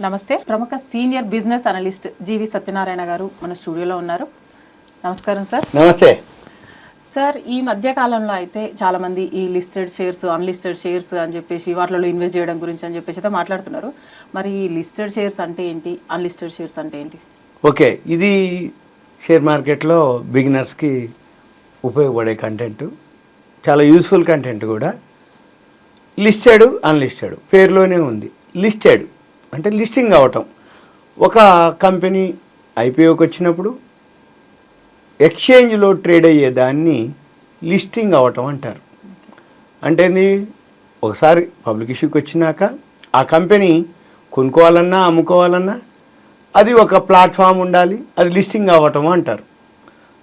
నమస్తే. ప్రముఖ senior business analyst GV Satyanarayana గారు మన స్టూడియోలో ఉన్నారు. నమస్కారం సార్. నమస్తే. సార్ ఈ మధ్య కాలంలో అయితే చాలా మంది ఈ లిస్టెడ్ షేర్స్ అన్లిస్టెడ్ షేర్స్ అని చెప్పేసి వాటిలో ఇన్వెస్ట్ చేయడం గురించి అని చెప్పేసి అయితే మాట్లాడుతున్నారు. మరి ఈ లిస్టెడ్ షేర్స్ అంటే ఏంటి? అన్లిస్టెడ్ షేర్స్ అంటే ఏంటి? ఓకే. ఇది షేర్ మార్కెట్లో బిగినర్స్కి ఉపయోగపడే కంటెంట్. చాలా యూస్ఫుల్ కంటెంట్ కూడా. Listed unlisted. పేరులోనే ఉంది. లిస్టెడ్. అంటే లిస్టింగ్ అవటం ఒక కంపెనీ ఐపీఓకి వచ్చినప్పుడు ఎక్స్చేంజ్లో ట్రేడ్ అయ్యే దాన్ని లిస్టింగ్ అవటం అంటారు. అంటే ఒకసారి పబ్లిక్ ఇష్యూకి వచ్చినాక ఆ కంపెనీ కొనుక్కోవాలన్నా అమ్ముకోవాలన్నా అది ఒక ప్లాట్ఫామ్ ఉండాలి అది లిస్టింగ్ అవ్వటం అంటారు.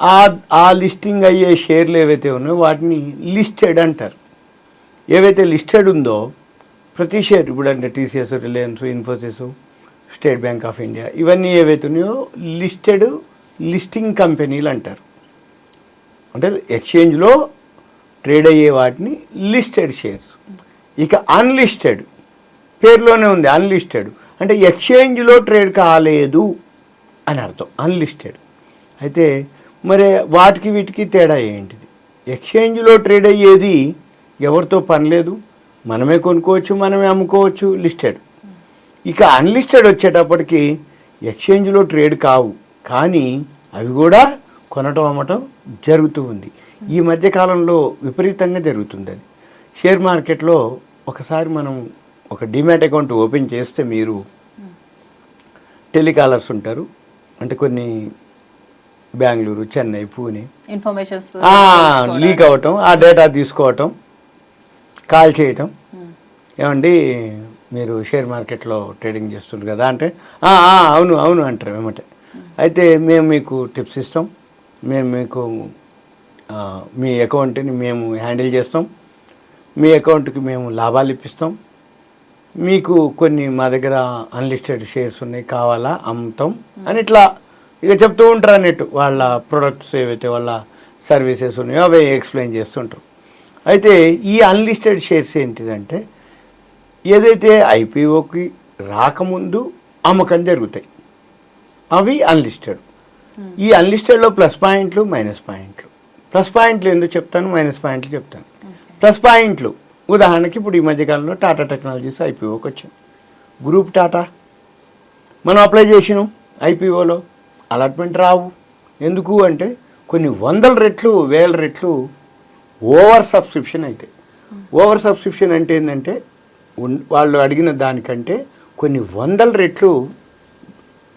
ఆ ఆ లిస్టింగ్ అయ్యే షేర్లు ఏవైతే ఉన్నాయో వాటిని లిస్టెడ్ అంటారు. ఏవైతే లిస్టెడ్ ఉందో ప్రతి షేర్ ఇప్పుడు అంటే TCS Reliance Infosys State Bank of India ఇవన్నీ ఏవైతే ఉన్నాయో లిస్టెడ్ లిస్టింగ్ కంపెనీలు అంటారు అంటే ఎక్స్చేంజ్లో ట్రేడ్ అయ్యే వాటిని లిస్టెడ్ షేర్స్. ఇక అన్లిస్టెడ్ పేరులోనే ఉంది అన్లిస్టెడ్. అంటే ఎక్స్చేంజ్లో ట్రేడ్ కాలేదు అని అర్థం అన్లిస్టెడ్. అయితే మరి వాటికి వీటికి తేడా ఏంటిది? ఎక్స్చేంజ్లో ట్రేడ్ అయ్యేది ఎవరితో పని లేదు? మనమే కొనుక్కోవచ్చు మనమే అమ్ముకోవచ్చు లిస్టెడ్ ఇక అన్లిస్టెడ్ వచ్చేటప్పటికి ఎక్స్చేంజ్లో ట్రేడ్ కావు. కానీ అవి కూడా కొనటం అమ్మటం జరుగుతూ ఉంది. ఈ మధ్య కాలంలో విపరీతంగా జరుగుతుంది అది. షేర్ మార్కెట్లో ఒకసారి మనం ఒక డిమాట్ అకౌంట్ ఓపెన్ చేస్తే మీరు టెలికాలర్స్ ఉంటారు. అంటే కొన్ని బెంగళూరు చెన్నై పూణే. ఇన్ఫర్మేషన్స్ లీక్ అవ్వటం. ఆ డేటా తీసుకోవటం. కాల్ చేయటం. ఏమండి మీరు షేర్ మార్కెట్లో ట్రేడింగ్ చేస్తుండ్రు కదా అంటే అవును అవును అంటారు ఏమంటే. అయితే మేము మీకు టిప్స్ ఇస్తాం. మేము మీకు మీ అకౌంట్ని మేము హ్యాండిల్ చేస్తాం. మీ అకౌంట్కి మేము లాభాలు ఇప్పిస్తాం. మీకు కొన్ని మా దగ్గర అన్లిస్టెడ్ షేర్స్ ఉన్నాయి కావాలా అమ్ముతాం అని ఇట్లా ఇక చెప్తూ ఉంటారు అన్నట్టు. వాళ్ళ ప్రొడక్ట్స్ ఏవైతే వాళ్ళ సర్వీసెస్ ఉన్నాయో అవి ఎక్స్ప్లెయిన్ చేస్తుంటారు అయితే ఈ అన్లిస్టెడ్ షేర్స్ ఏంటిదంటే ఏదైతే ఐపీఓకి రాకముందు అమ్మకం జరుగుతాయి అవి అన్లిస్టెడ్ ఈ అన్లిస్టెడ్లో ప్లస్ పాయింట్లు మైనస్ పాయింట్లు. ప్లస్ పాయింట్లు ఎందుకు చెప్తాను? మైనస్ పాయింట్లు చెప్తాను. ప్లస్ పాయింట్లు. ఉదాహరణకి ఇప్పుడు ఈ మధ్యకాలంలో టాటా టెక్నాలజీస్ ఐపీఓకి వచ్చింది గ్రూప్ టాటా మనం అప్లై చేసినాం ఐపీఓలో అలాట్మెంట్ రావు. ఎందుకు అంటే కొన్ని వందల రెట్లు వేల రెట్లు ఓవర్ సబ్స్క్రిప్షన్ అయితే. ఓవర్ సబ్స్క్రిప్షన్ అంటే ఏంటంటే వాళ్ళు అడిగిన దానికంటే కొన్ని వందల రెట్లు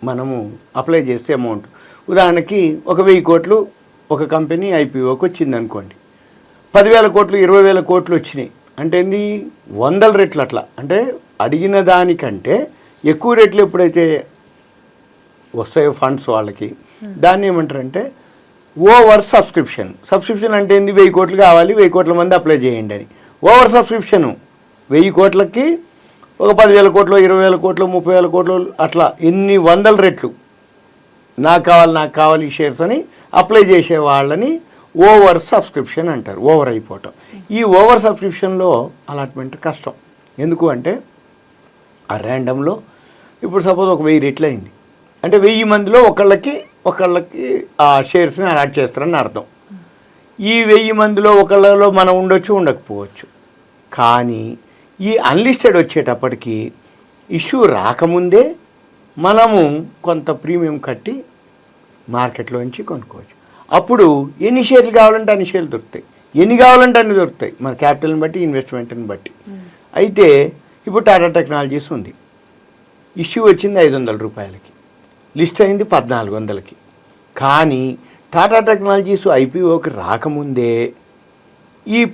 మనము అప్లై చేస్తే అమౌంట్. ఉదాహరణకి ఒక వెయ్యి కోట్లు ఒక కంపెనీ ఐపీఓకి వచ్చింది అనుకోండి పదివేల కోట్లు ఇరవై వేల కోట్లు వచ్చినాయి. అంటే ఏంది? వందల రెట్లు అట్లా. అంటే అడిగిన దానికంటే ఎక్కువ రెట్లు ఎప్పుడైతే వస్తాయో ఫండ్స్ వాళ్ళకి దాన్ని ఏమంటారంటే ఓవర్ సబ్స్క్రిప్షన్. సబ్స్క్రిప్షన్ అంటే ఏంది? వెయ్యి కోట్లు కావాలి వెయ్యి కోట్ల మంది అప్లై చేయండి అని. Oversubscription. వెయ్యి కోట్లకి ఒక పదివేల కోట్లు ఇరవై వేల కోట్లు ముప్పై వేల కోట్లు అట్లా ఎన్ని వందల రెట్లు నాకు కావాలి నాకు కావాలి ఈ షేర్స్ అని అప్లై చేసే వాళ్ళని ఓవర్ సబ్స్క్రిప్షన్ అంటారు. ఓవర్ అయిపోవటం. ఈ ఓవర్ సబ్స్క్రిప్షన్లో అలాట్మెంట్ కష్టం. ఎందుకు అంటే ఆ ర్యాండమ్లో ఇప్పుడు సపోజ్ ఒక వెయ్యి రెట్లు అయింది అంటే వెయ్యి మందిలో ఒకళ్ళకి ఒకళ్ళకి ఆ షేర్స్ని అలాట్ చేస్తారని అర్థం. ఈ వెయ్యి మందిలో ఒకళ్ళలో మనం ఉండొచ్చు ఉండకపోవచ్చు. కానీ ఈ అన్లిస్టెడ్ వచ్చేటప్పటికి ఇష్యూ రాకముందే మనము కొంత ప్రీమియం కట్టి మార్కెట్లోంచి కొనుక్కోవచ్చు. అప్పుడు ఎన్ని షేర్లు కావాలంటే అన్ని షేర్లు దొరుకుతాయి. ఎన్ని కావాలంటే అన్ని దొరుకుతాయి. మన క్యాపిటల్ని బట్టి ఇన్వెస్ట్మెంట్ని బట్టి. అయితే ఇప్పుడు టాటా టెక్నాలజీస్ ఉంది. ఇష్యూ వచ్చింది ఐదు వందల రూపాయలకి. లిస్ట్ అయింది పద్నాలుగు వందలకి. కానీ టాటా టెక్నాలజీస్ ఐపీఓకి రాకముందే ఈ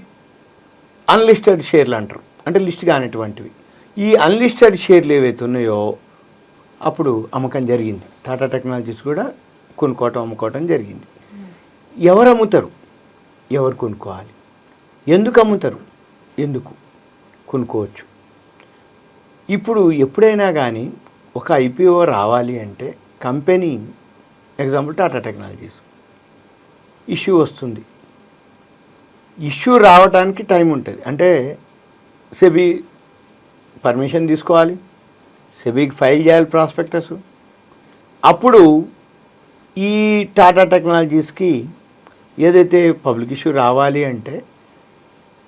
అన్లిస్టెడ్ షేర్లు అంటారు. అంటే లిస్ట్ కానిటువంటివి. ఈ అన్లిస్టెడ్ షేర్లు ఏవైతే ఉన్నాయో అప్పుడు అమ్మకం జరిగింది. టాటా టెక్నాలజీస్ కూడా కొనుక్కోవటం అమ్ముకోవటం జరిగింది. ఎవరు అమ్ముతారు? ఎవరు కొనుక్కోవాలి? ఎందుకు అమ్ముతారు? ఎందుకు కొనుక్కోవచ్చు? ఇప్పుడు ఎప్పుడైనా కానీ ఒక ఐపీఓ రావాలి అంటే company example Tata technologies. Issue వస్తుంది. ఇష్యూ రావడానికి టైం ఉంటుంది. అంటే సెబీ పర్మిషన్ తీసుకోవాలి. సెబీకి ఫైల్ చేయాలి ప్రాస్పెక్టస్ అప్పుడు ఈ టాటా టెక్నాలజీస్కి ఏదైతే పబ్లిక్ ఇష్యూ రావాలి అంటే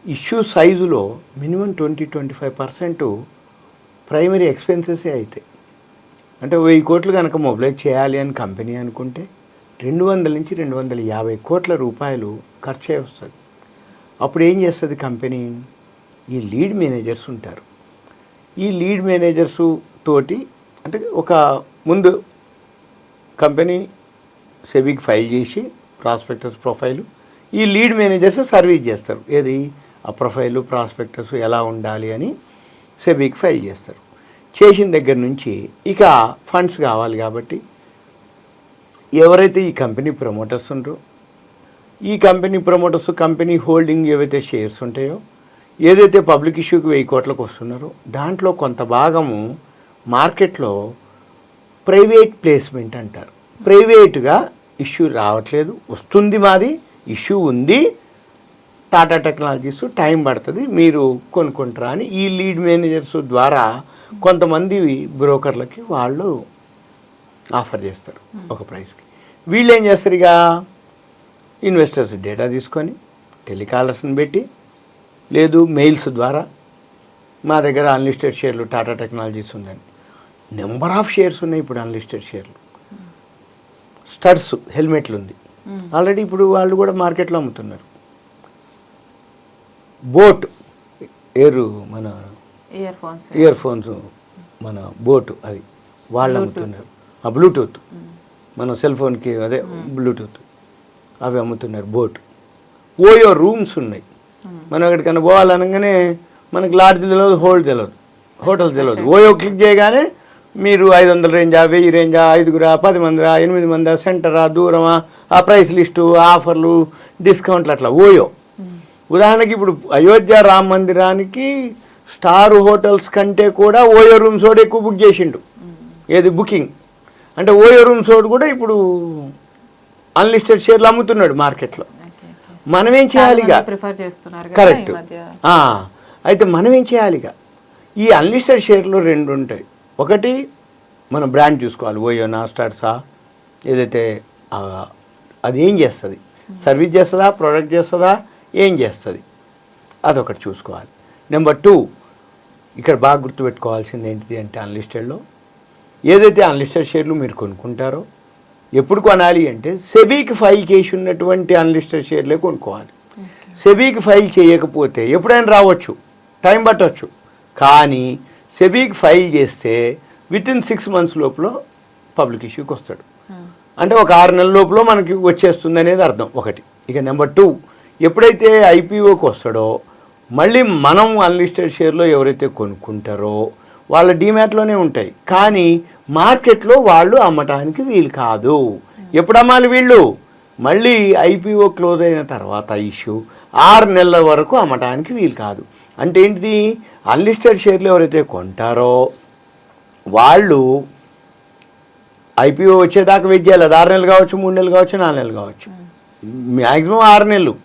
ఇష్యూ సైజులో minimum twenty twenty five percent primary ఎక్స్పెన్సెసే అవుతాయి అంటే వెయ్యి కోట్లు కనుక మొబిలైజ్ చేయాలి అని కంపెనీ అనుకుంటే రెండు వందల నుంచి రెండు వందల యాభై కోట్ల రూపాయలు ఖర్చే వస్తుంది. అప్పుడు ఏం చేస్తుంది కంపెనీ? ఈ లీడ్ మేనేజర్స్ ఉంటారు. ఈ లీడ్ మేనేజర్స్ తోటి అంటే ఒక ముందు కంపెనీ సెబిక్ ఫైల్ చేసి ప్రాస్పెక్టర్స్ ప్రొఫైలు ఈ లీడ్ మేనేజర్స్ సర్వీస్ చేస్తారు. ఏది? ఆ ప్రొఫైలు ప్రాస్పెక్టర్స్ ఎలా ఉండాలి అని సెబీకి ఫైల్ చేస్తారు. చేసిన దగ్గర నుంచి ఇక ఫండ్స్ కావాలి కాబట్టి ఎవరైతే ఈ కంపెనీ ప్రమోటర్స్ ఉంటారో ఈ కంపెనీ ప్రమోటర్స్ కంపెనీ హోల్డింగ్ ఏవైతే షేర్స్ ఉంటాయో ఏదైతే పబ్లిక్ ఇష్యూకి వెయ్యి కోట్లకు వస్తున్నారో దాంట్లో కొంత భాగము మార్కెట్లో ప్రైవేట్ ప్లేస్మెంట్ అంటారు. ప్రైవేట్గా ఇష్యూ రావట్లేదు. వస్తుంది మాది ఇష్యూ ఉంది. టాటా టెక్నాలజీస్ టైం పడుతుంది మీరు కొనుక్కుంటారా అని ఈ లీడ్ మేనేజర్స్ ద్వారా కొంతమంది బ్రోకర్లకి వాళ్ళు ఆఫర్ చేస్తారు ఒక ప్రైస్కి. వీళ్ళు ఏం చేస్తారు ఇక? ఇన్వెస్టర్స్ డేటా తీసుకొని టెలికాలర్స్ని పెట్టి లేదు మెయిల్స్ ద్వారా మా దగ్గర అన్లిస్టెడ్ షేర్లు టాటా టెక్నాలజీస్ ఉందని. నెంబర్ ఆఫ్ షేర్స్ ఉన్నాయి ఇప్పుడు అన్లిస్టెడ్ షేర్లు. స్టడ్స్ హెల్మెట్లు ఉంది ఆల్రెడీ ఇప్పుడు వాళ్ళు కూడా మార్కెట్లో అమ్ముతున్నారు. బోట్ ఏరు మన ఇయర్ ఫోన్స్ మన బోటు అది. వాళ్ళు అమ్ముతున్నారు. ఆ బ్లూటూత్ మన సెల్ ఫోన్కి అదే బ్లూటూత్ అవి అమ్ముతున్నారు బోట్ ఓయో రూమ్స్ ఉన్నాయి. మనం ఎక్కడికైనా పోవాలనగానే మనకి లాడ్జ్ తెలియదు హోల్డ్ తెలియదు హోటల్స్ తెలియదు ఓయో క్లిక్ చేయగానే మీరు ఐదు వందల రేంజా వెయ్యి రేంజా ఐదుగురా పది మందిరా ఎనిమిది మందా సెంటరా దూరమా ఆ ప్రైస్ లిస్టు ఆఫర్లు డిస్కౌంట్లు అట్లా. ఓయో. ఉదాహరణకి ఇప్పుడు అయోధ్య రామ మందిరానికి స్టార్ హోటల్స్ కంటే కూడా ఓయో రూమ్స్ వాడు ఎక్కువ బుక్ చేసిండు. ఏది బుకింగ్. అంటే ఓయో రూమ్స్ వాడు కూడా ఇప్పుడు అన్లిస్టెడ్ షేర్లు అమ్ముతున్నాడు మార్కెట్లో. మనం ఏం చేయాలిగా? ప్రిఫర్ చేస్తున్నారు కదా కరెక్ట్ అయితే మనం ఏం చేయాలిగా? ఈ అన్లిస్టెడ్ షేర్లు రెండు ఉంటాయి. ఒకటి మనం బ్రాండ్ చూసుకోవాలి ఓయోనా స్టార్సా ఏదైతే అది ఏం చేస్తుంది? సర్వీస్ చేస్తుందా? ప్రోడక్ట్ చేస్తుందా? ఏం చేస్తుంది? అదొకటి చూసుకోవాలి. నెంబర్ టూ ఇక్కడ బాగా గుర్తుపెట్టుకోవాల్సింది ఏంటిది అంటే అన్లిస్టెడ్లో ఏదైతే అన్లిస్టెడ్ షేర్లు మీరు కొనుక్కుంటారో ఎప్పుడు కొనాలి అంటే సెబీకి ఫైల్ చేసి ఉన్నటువంటి అన్లిస్టెడ్ షేర్లే కొనుక్కోవాలి. సెబీకి ఫైల్ చేయకపోతే ఎప్పుడైనా రావచ్చు టైం పట్టవచ్చు కానీ సెబీకి ఫైల్ చేస్తే విత్ ఇన్ సిక్స్ మంత్స్ లోపల పబ్లిక్ ఇష్యూకి వస్తాడు. అంటే ఒక ఆరు నెలల లోపల మనకి వచ్చేస్తుంది అనేది అర్థం ఒకటి. ఇక నెంబర్ టూ ఎప్పుడైతే ఐపీఓకి వస్తాడో మళ్ళీ మనం అన్లిస్టెడ్ షేర్లో ఎవరైతే కొనుక్కుంటారో వాళ్ళ డిమాట్లోనే ఉంటాయి. కానీ మార్కెట్లో వాళ్ళు అమ్మటానికి వీలు కాదు. ఎప్పుడు అమ్మాలి వీళ్ళు? మళ్ళీ ఐపీఓ క్లోజ్ అయిన తర్వాత ఇష్యూ. ఆరు నెలల వరకు అమ్మటానికి వీలు కాదు. అంటే ఏంటిది? అన్లిస్టెడ్ షేర్లు ఎవరైతే కొంటారో వాళ్ళు ఐపీఓ వచ్చేదాకా వెయిట్ చేయాలి. అది ఆరు నెలలు కావచ్చు మూడు నెలలు కావచ్చు నాలుగు నెలలు కావచ్చు. మ్యాక్సిమం ఆరు నెలలు.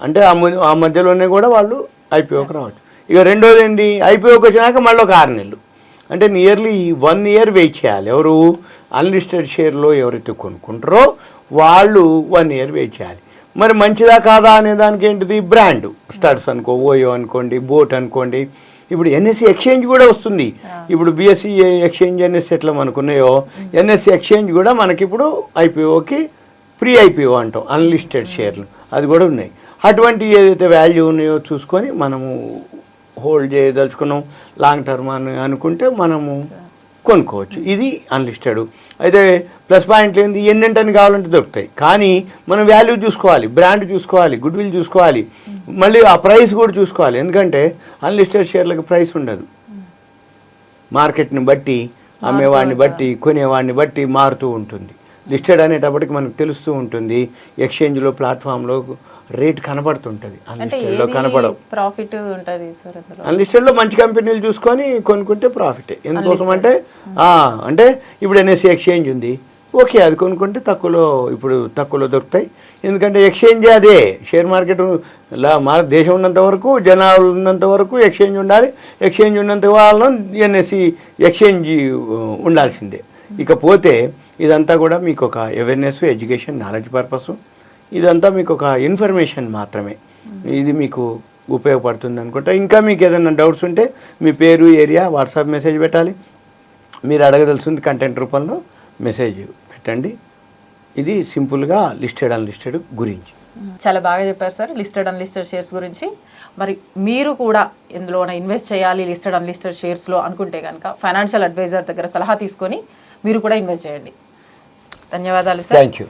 అంటే ఆ మధ్యలోనే కూడా వాళ్ళు ఐపీఓకి రావచ్చు ఇక రెండోది ఏంటి ఐపీఓకి వచ్చినాక మళ్ళీ ఒక ఆరు నెలలు. అంటే నియర్లీ వన్ ఇయర్ వెయిట్ చేయాలి. ఎవరు? అన్లిస్టెడ్ షేర్లో ఎవరైతే కొనుక్కుంటారో వాళ్ళు వన్ ఇయర్ వెయిట్ చేయాలి. మరి మంచిదా కాదా అనే దానికి ఏంటిది? బ్రాండ్. స్టార్ట్స్ అనుకో ఓయో అనుకోండి బోట్ అనుకోండి. ఇప్పుడు ఎన్ఎస్సి ఎక్స్చేంజ్ కూడా వస్తుంది. ఇప్పుడు బిఎస్సి ఎక్స్చేంజ్ ఎన్ఎస్సి ఎట్లా మనకున్నాయో? ఎన్ఎస్సి ఎక్స్చేంజ్ కూడా మనకి ఇప్పుడు ఐపీఓకి ప్రీ ఐపీఓ అంటాం అన్లిస్టెడ్ షేర్లు. అది కూడా ఉన్నాయి. అటువంటి ఏదైతే వాల్యూ ఉన్నాయో చూసుకొని మనము హోల్డ్ చేయదలుచుకున్నాం లాంగ్ టర్మ్ అని అనుకుంటే మనము కొనుక్కోవచ్చు. ఇది అన్లిస్టెడ్ అయితే ప్లస్ పాయింట్లు ఏంది ఎన్నింటని కావాలంటే దొరుకుతాయి. కానీ మనం వాల్యూ చూసుకోవాలి బ్రాండ్ చూసుకోవాలి గుడ్ విల్ చూసుకోవాలి మళ్ళీ ఆ ప్రైస్ కూడా చూసుకోవాలి. ఎందుకంటే అన్లిస్టెడ్ షేర్లకు ప్రైస్ ఉండదు. మార్కెట్ని బట్టి అమ్మేవాడిని బట్టి కొనేవాడిని బట్టి మారుతూ ఉంటుంది. లిస్టెడ్ అనేటప్పటికి మనకు తెలుస్తూ ఉంటుంది. ఎక్స్చేంజ్లో ప్లాట్ఫామ్లో రేట్ కనపడుతుంటుంది అంటే అన్లిస్టెడ్లో ఏది కనపడవు ప్రాఫిట్ ఉంటది అన్లిస్టెడ్లో మంచి కంపెనీలు చూసుకొని కొనుక్కుంటే ప్రాఫిటే ఎందుకోసం అంటే అంటే ఇప్పుడు ఎన్ఎస్సి ఎక్స్చేంజ్ ఉంది. ఓకే అది కొనుక్కుంటే తక్కువలో ఇప్పుడు తక్కువలో దొరుకుతాయి. ఎందుకంటే ఎక్స్చేంజ్ అదే. షేర్ మార్కెట్లా మా దేశం ఉన్నంత వరకు జనాలు ఉన్నంత వరకు ఎక్స్చేంజ్ ఉండాలి. ఎక్స్చేంజ్ ఉన్నంత వాళ్ళం ఎన్ఎస్సి ఎక్స్చేంజ్ ఉండాల్సిందే. ఇకపోతే ఇదంతా కూడా మీకు ఒక అవేర్నెస్ ఎడ్యుకేషన్ నాలెడ్జ్ పర్పస్ ఇదంతా మీకు ఒక ఇన్ఫర్మేషన్ మాత్రమే. ఇది మీకు ఉపయోగపడుతుంది అనుకుంటా. ఇంకా మీకు ఏదైనా డౌట్స్ ఉంటే మీ పేరు ఏరియా వాట్సాప్ మెసేజ్ పెట్టాలి. మీరు అడగదలుచుంది కంటెంట్ రూపంలో మెసేజ్ పెట్టండి. ఇది సింపుల్గా లిస్టెడ్ అన్లిస్టెడ్ గురించి. చాలా బాగా చెప్పారు సార్ లిస్టెడ్ అన్లిస్టెడ్ షేర్స్ గురించి. మరి మీరు కూడా ఇందులో ఇన్వెస్ట్ చేయాలి లిస్టెడ్ అన్లిస్టెడ్ షేర్స్లో అనుకుంటే కనుక ఫైనాన్షియల్ అడ్వైజర్ దగ్గర సలహా తీసుకొని మీరు కూడా ఇన్వెస్ట్ చేయండి. ధన్యవాదాలు సార్. Thank you